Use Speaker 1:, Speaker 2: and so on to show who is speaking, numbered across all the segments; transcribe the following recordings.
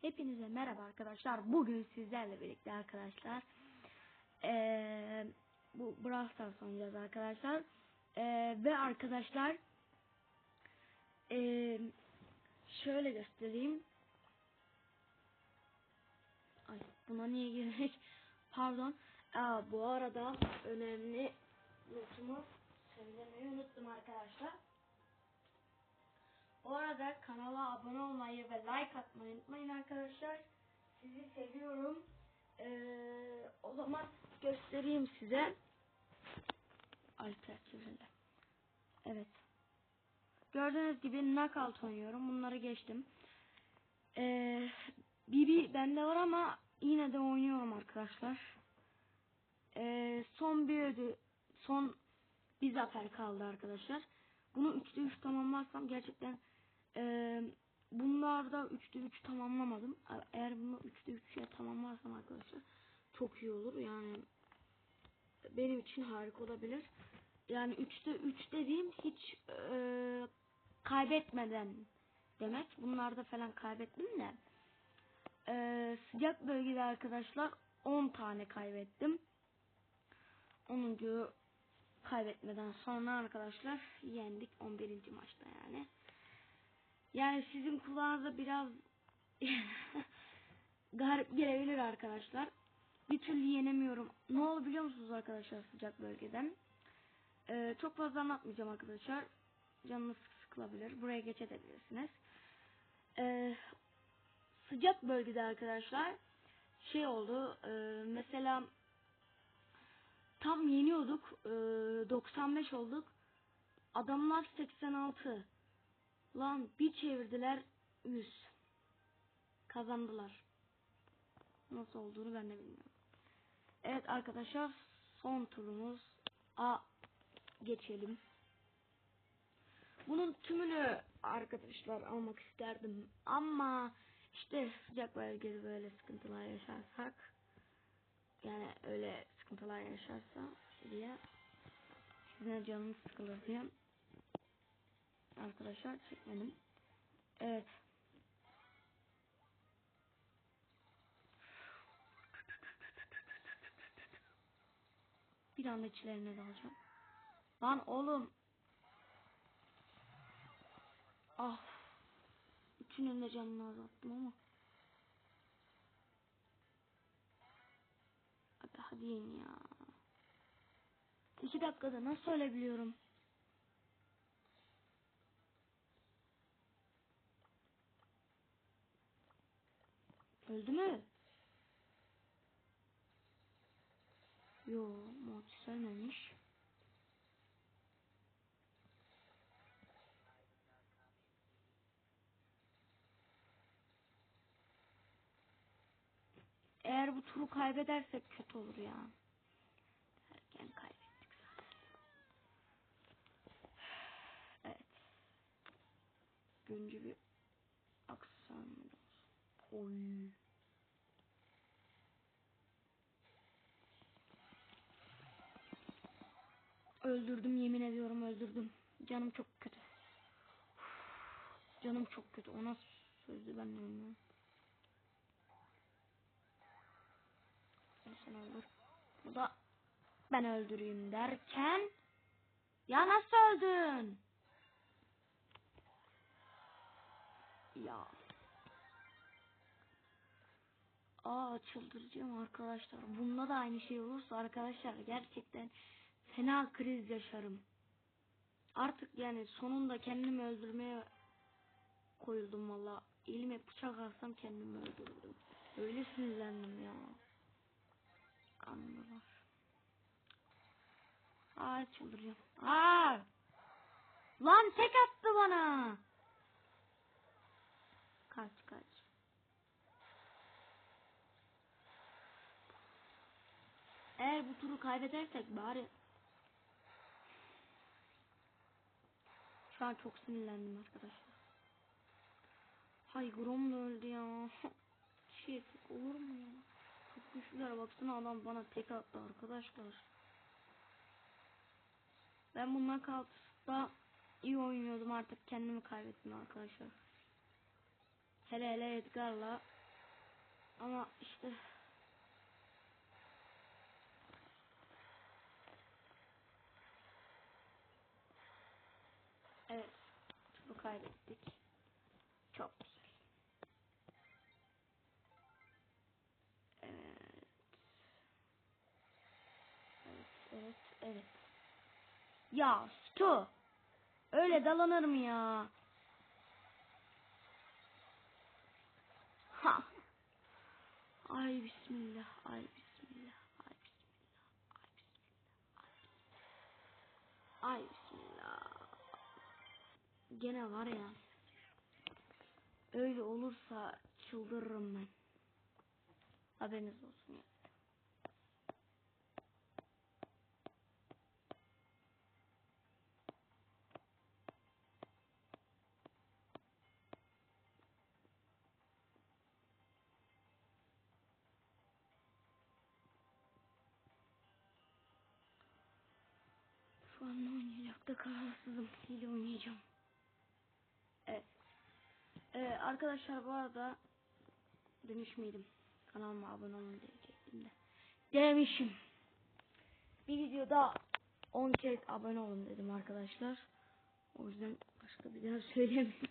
Speaker 1: Hepinize merhaba arkadaşlar. Bugün sizlerle birlikte arkadaşlar eee, bu Brawl Stars oynayacağız arkadaşlar. Eee, ve arkadaşlar eee, şöyle göstereyim. Ay buna niye girdik? Pardon. Aa, bu arada önemli notumu söylemeyi unuttum arkadaşlar. Arada kanala abone olmayı ve like atmayı unutmayın arkadaşlar. Sizi seviyorum. Ee, o zaman göstereyim size. Çevrildi. Evet. Gördüğünüz gibi knockout oynuyorum. Bunları geçtim. Ee, BB bende var ama yine de oynuyorum arkadaşlar. Ee, son bir ödü, son bir zafer kaldı arkadaşlar. Bunu 3'te 3 tamamlarsam gerçekten ee, bunlarda 3'te 3 tamamlamadım. Eğer bunu 3'te 3'e tamamlarsam arkadaşlar çok iyi olur. Yani benim için harika olabilir. Yani 3'te 3 dediğim hiç ee, kaybetmeden demek. Bunlarda falan kaybettim de. Ee, sıcak bölgede arkadaşlar 10 tane kaybettim. 10. kaybetmeden sonra arkadaşlar yendik 11. maçta yani. Yani sizin kulağınıza biraz garip gelebilir arkadaşlar. Bir türlü yenemiyorum. Ne oldu biliyor musunuz arkadaşlar sıcak bölgeden? Ee, çok fazla anlatmayacağım arkadaşlar. Canınız sıkılabilir. Buraya geçebilirsiniz. Ee, sıcak bölgede arkadaşlar şey oldu. E, mesela tam yeniyorduk. E, 95 olduk. Adamlar 86. Lan bir çevirdiler 100. Kazandılar. Nasıl olduğunu ben de bilmiyorum. Evet arkadaşlar son turumuz. A geçelim. Bunun tümünü arkadaşlar almak isterdim ama işte sıcak bölgede böyle sıkıntılar yaşarsak yani öyle sıkıntılar yaşarsa diye sizin canınız sıkılır diye arkadaşlar çekmedim. Evet. Bir anda içlerine dalacağım. Lan oğlum. Ah. Üçünün de canını azalttım ama. Abi hadi ya. İki dakikada nasıl ölebiliyorum? Öldü mü? Yo, Mortis ölmemiş. Eğer bu turu kaybedersek kötü olur ya. Erken kaybettik zaten. Evet. Güncü bir. Oy. Öldürdüm yemin ediyorum öldürdüm. Canım çok kötü. Canım çok kötü. O nasıl ben de bilmiyorum. Sen öldür. Bu da ben öldüreyim derken ya nasıl öldün? Aa çıldıracağım arkadaşlar. Bunda da aynı şey olursa arkadaşlar gerçekten fena kriz yaşarım. Artık yani sonunda kendimi öldürmeye koyuldum valla. Elime bıçak alsam kendimi öldürdüm. Öyle sinirlendim ya. Kanlılar. Aa çıldıracağım. Aa! Lan tek attı bana. Kaç kaç. Eğer bu turu kaybedersek bari Şu an çok sinirlendim arkadaşlar. Hay Grom da öldü ya. Şey olur mu ya? Çok güçlüler baksana adam bana tek attı arkadaşlar. Ben bundan kalkışta iyi oynuyordum artık kendimi kaybettim arkadaşlar. Hele hele Edgar'la Ama işte Evet. Bu kaybettik. Çok güzel. Evet. Evet, evet, evet. Ya Stu. Öyle dalanır mı ya? Ha. Ay bismillah, ay bismillah, ay bismillah, ay bismillah, ay bismillah. Gene var ya. Öyle olursa çıldırırım ben. Haberiniz olsun ya. Şu an ne oynayacak da kararsızım. Hile oynayacağım. Ee, arkadaşlar bu arada demiş miydim? Kanalıma abone olun diyecektim de. Demişim. Bir videoda 10 kez abone olun dedim arkadaşlar. O yüzden başka bir daha söylemiyorum.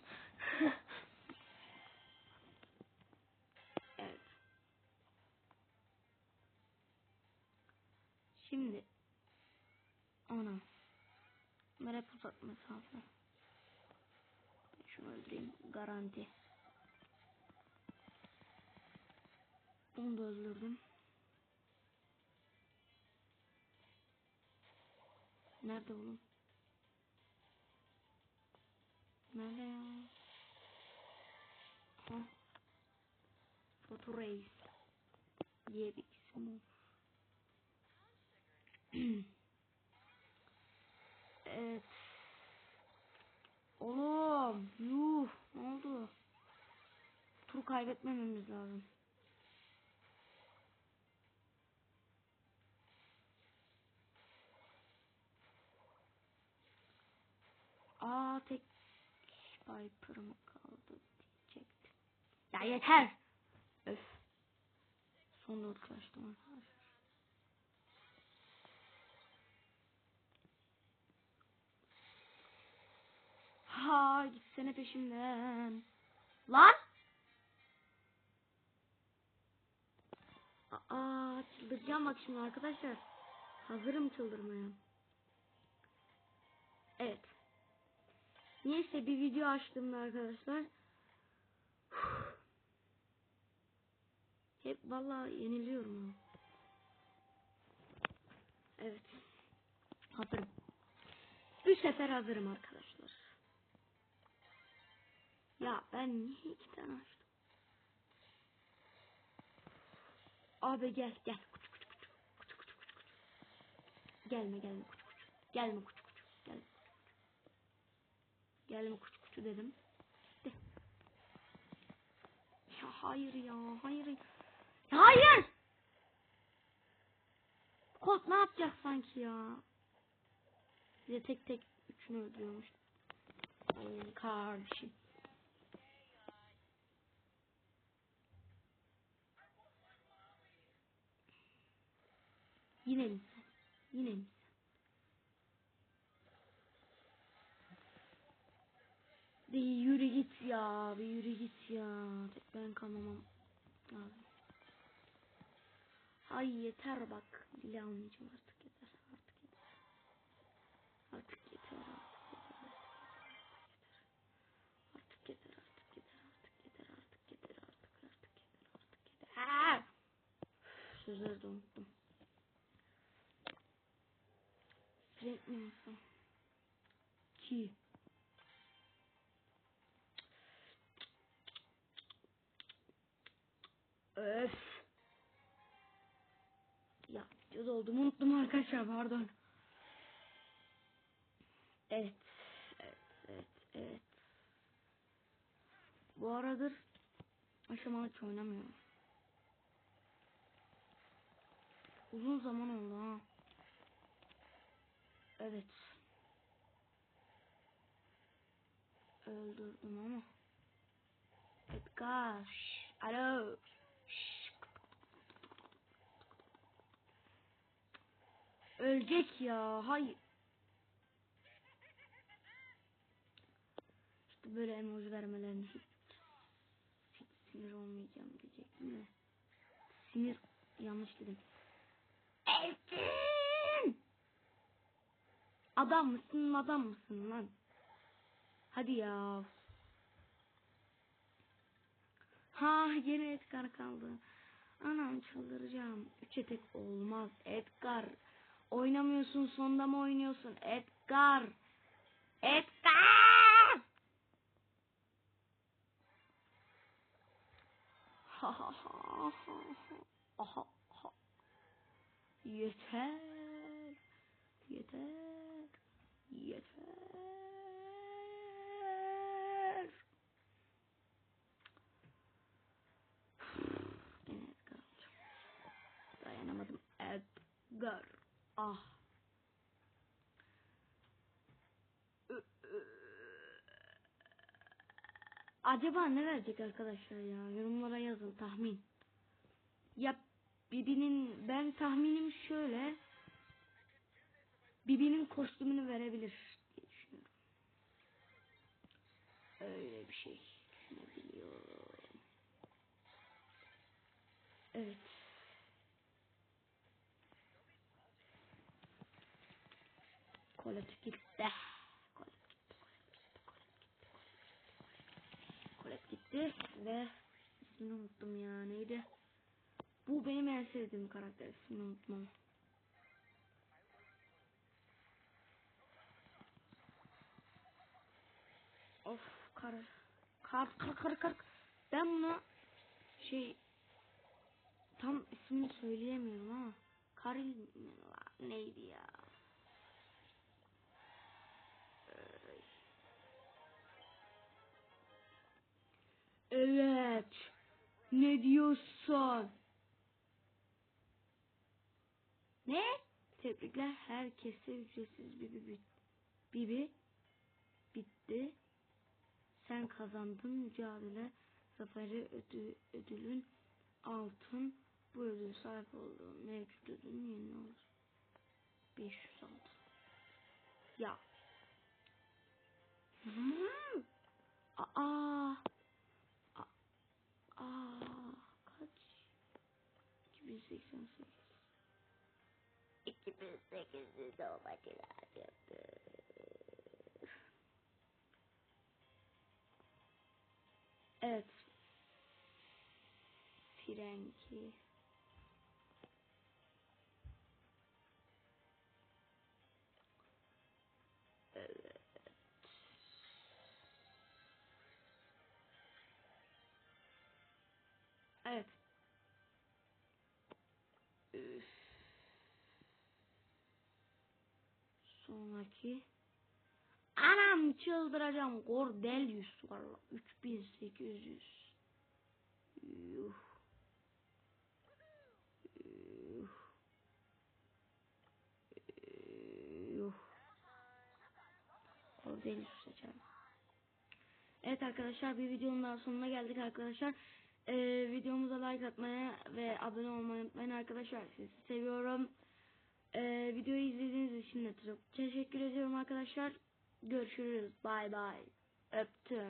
Speaker 1: evet. Şimdi ana hep uzak mesafe. Şunu öldüreyim. Garanti. Bunu da öldürdüm. Nerede oğlum? Nerede ya? Ha? Batu Reis diye bir isim evet. Oğlum, yuh, ne oldu? Tur kaybetmememiz lazım. Aa tek Viper'ım kaldı diyecektim. Ya yeter. Öf. Son dört kaçtım arkadaşlar. Ha gitsene peşimden. Lan! Aa çıldıracağım bak şimdi arkadaşlar. Hazırım çıldırmaya. Evet. Neyse bir video açtım arkadaşlar. Hep vallahi yeniliyorum. Evet. Hazırım. Bir sefer hazırım arkadaşlar. Ya ben niye iki tane açtım? Abi gel gel. Kuç kuç kuç. Kuç kuç kuç kuç. Gelme gelme kuç kuç. Gelme kuç kuç. Gelme. Gelme kuç kuç dedim. De. Ya hayır ya hayır. Ya hayır. Colt ne yapacak sanki ya? Bir tek tek üçünü öldürüyormuş. Ay kardeşim. Yine sen? Yine sen? Bir yürü git ya. Bir yürü git ya. Tek ben kalmamam lazım. Ay yeter bak. Bile almayacağım artık yeter. Artık yeter. Artık yeter. Artık yeter. Artık yeter. Artık yeter. Artık yeter. Artık yeter. Artık yeter. Artık yeter. Artık yeter. Aa! Sözleri de unuttum. Yapsam? Ki. Öf. Ya videoda olduğumu unuttum arkadaşlar pardon. Evet. Evet. Evet. Evet. Bu aradır aşamalı oynamıyorum. Uzun zaman oldu ha. Evet. Öldürdüm ama. Edgar. Alo. Ölecek ya. Hayır. İşte böyle emoji vermelerini hiç, hiç sinir olmayacağım diyecektim de. Sinir yanlış dedim. Evet. Adam mısın adam mısın lan? Hadi ya. Ha yine Edgar kaldı. Anam çıldıracağım. Üçe tek olmaz. Edgar. Oynamıyorsun sonda mı oynuyorsun? Edgar. Edgar. Ha ha ha ha ha. Yeter. Yeter. Yeter. Edgar. Dayanamadım. Edgar. Ah. Acaba ne verecek arkadaşlar ya? Yorumlara yazın tahmin. Ya Bibi'nin ben tahminim şöyle. Bibi'nin kostümünü verebilir diye düşünüyorum. Öyle bir şey düşünebiliyorum. Evet. Kolet gitti. Kolet gitti. Kolet gitti. Ve ismini unuttum ya. Neydi? Bu benim en sevdiğim karakter. İsmini unutmam. Of kar. Kar kar kar kar. Ben bunu şey tam ismini söyleyemiyorum ama Karil neydi ya? Evet. Ne diyorsun? Ne? Tebrikler herkese ücretsiz bir bir bibi bitti. Sen kazandın mücadele zaferi ödü, ödülün altın bu ödül sahip olduğun mevcut ödülün yeni olur. 500 altın. Ya. Hmm. Aa. Aa. Aa. Kaç? 2088. 2008'de doğmadılar yaptı. Evet. Frenki. Evet. Evet. Üf. Sonraki. Anam çıldıracağım. Cordelius var. 3800. Yuh. Yuh. Yuh. Cordelius seçelim. Evet arkadaşlar bir videonun daha sonuna geldik arkadaşlar. Ee, videomuza like atmayı ve abone olmayı unutmayın arkadaşlar. Sizi seviyorum. Ee, videoyu izlediğiniz için de çok teşekkür ediyorum arkadaşlar. Görüşürüz. Bay bay. Öptüm.